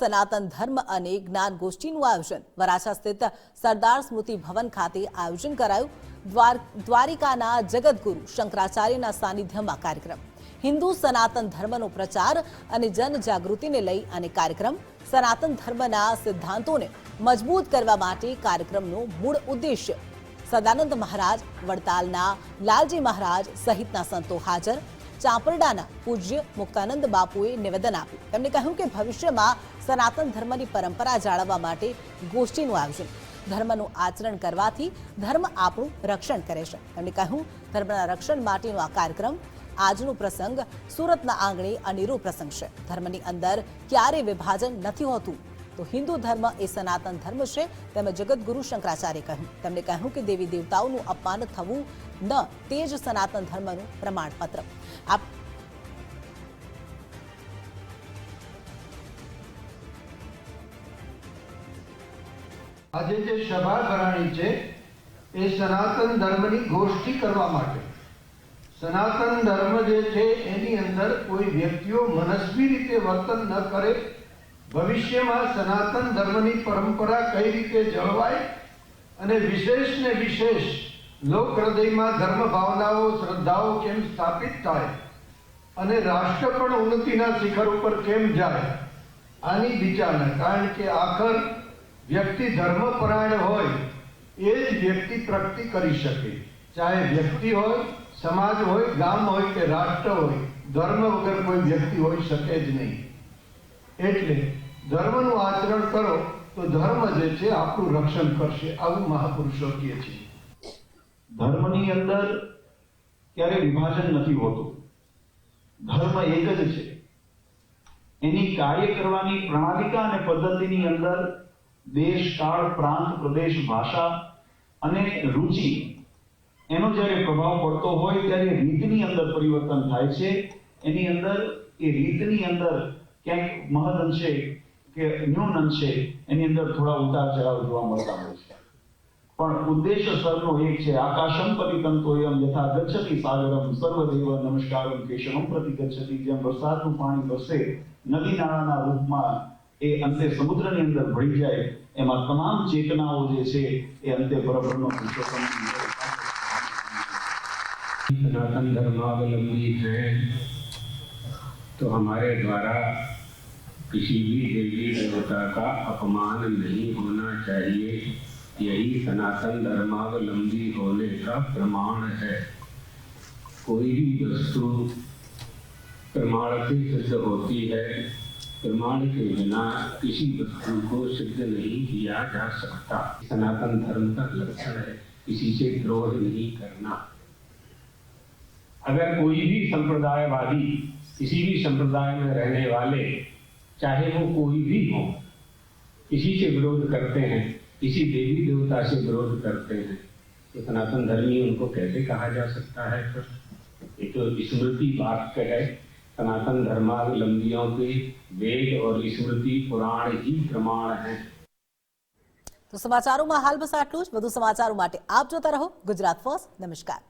સનાતન ધર્મ અને જ્ઞાન ગોષ્ઠીનું આયોજન. વરાછા સ્થિત સરદાર સ્મૃતિ ભવન ખાતે આયોજન કરાયું. દ્વારિકાના જગતગુરુ શંકરાચાર્યના સાનિધ્યમાં કાર્યક્રમ. હિન્દુ સનાતન ધર્મનો પ્રચાર અને જનજાગૃતિને લઈ અને કાર્યક્રમ સનાતન ધર્મના સિદ્ધાંતોને મજબૂત કરવા માટે કાર્યક્રમનો મૂળ ઉદ્દેશ્ય સદાનંદ મહારાજ, વડતાલના લાલજી મહારાજ સહિતના સંતો હાજર ચાંપરડાના પૂજ્ય મુક્તાનંદ બાપુએ નિવેદન આપ્યું. તેમણે કહ્યું કે ભવિષ્યમાં સનાતન ધર્મની પરંપરા જાળવવા માટે ગોષ્ઠીનું આયોજન, ધર્મનું આચરણ કરવાથી ધર્મ આપણું રક્ષણ કરે છે. તેમણે કહ્યું, ધર્મના રક્ષણ માટેનો આ કાર્યક્રમ આજનો પ્રસંગ સુરતના આંગણે અનેરો પ્રસંગ છે. ધર્મની અંદર ક્યારેય વિભાજન નથી હોતું તો હિન્દુ ધર્મ એ સનાતન ધર્મ છે તેમ જગતગુરુ શંકરાચાર્ય કહ્યું. તેમણે કહ્યું કે દેવી દેવતાઓનું અપમાન થવું ન તે જ સનાતન ધર્મનું પ્રમાણપત્ર. આજે જે સભા ભરાણી છે, એ સનાતન ધર્મની ગોષ્ઠી કરવા માટે. સનાતન ધર્મ જે છે, એની અંદર કોઈ વ્યક્તિઓ મનસ્વી રીતે વર્તન ન કરે ભવિષ્યમાં સનાતન ધર્મની પરંપરા કઈ રીતે જળવાય અને વિશેષ ને વિશેષ લોક હૃદયમાં ધર્મ ભાવનાઓ, શ્રદ્ધાઓ કેમ સ્થાપિત થાય અને રાષ્ટ્ર પણ ઉન્નતિના શિખર ઉપર કેમ જાય? આની વિચારણા. કારણ કે આખર વ્યક્તિ ધર્મપરાયણ હોય, એ જ વ્યક્તિ પ્રગતિ કરી શકે. ચાહે વ્યક્તિ હોય, સમાજ હોય, ગામ હોય કે રાષ્ટ્ર હોય, ધર્મ વગર કોઈ વ્યક્તિ હોઈ શકે જ નહીં. એટલે ધર્મનું આચરણ કરો, તો ધર્મ જે છે આપણું રક્ષણ કરશે. આવું મહાપુરુષો કહે છે. ધર્મની અંદર ક્યારે વિભાજન નથી હોતું. ધર્મ એક જ છે. એની કાર્ય કરવાની પ્રણાલિકા અને પદ્ધતિની અંદર દેશ, કાળ, પ્રાંત, પ્રદેશ, ભાષા અને રુચિ એનો જ્યારે પ્રભાવ પડતો હોય ત્યારે રીતની અંદર પરિવર્તન થાય છે. એની અંદર એ રીતની અંદર ક્યાંક મહદ અંશે કે ન્યૂન અંશે એની અંદર થોડા ઉતાર ચઢાવ જોવા મળતા હોય છે પણ ઉદ્દેશ સર્વનો એક છે આકાશમ પરિતંતોયમ યથા ગચ્છતિ સાગરમ સર્વદેવ નમસ્કારમ કેશવમ પ્રતિ ગચ્છતિ જેમ વરસાદનું પાણી વરસે નદી નાળાના રૂપમાં એ અંતે સમુદ્રની અંદર ભળી જાય એમાં તમામ ચેતનાઓ જે છે એ અંતે પરબ્રહ્મ પુરુષોત્તમ सनातन धर्मावलंबी हैं तो हमारे द्वारा किसी भी देवी देवता का अपमान नहीं होना चाहिए। यही सनातन धर्मावलंबी होने का प्रमाण है। कोई भी वस्तु प्रमाण से सिद्ध होती है। प्रमाण के बिना किसी वस्तु को सिद्ध नहीं किया जा सकता। सनातन धर्म का लक्षण है, किसी से द्रोह नहीं करना। अगर कोई भी संप्रदायवादी, किसी भी संप्रदाय में रहने वाले चाहे वो कोई भी हो किसी से विरोध करते हैं किसी देवी देवता से विरोध करते हैं तो सनातन धर्मी उनको कैसे कहा जा सकता है फिर ये तो स्मृति वाक्य है सनातन धर्मावलंबियों के वेद और स्मृति पुराण ही प्रमाण हैं તો સમાચારોમાં હાલ બસ આટલું જ વધુ સમાચારો માટે આપ જોતા રહો ગુજરાત ફર્સ્ટ નમસ્કાર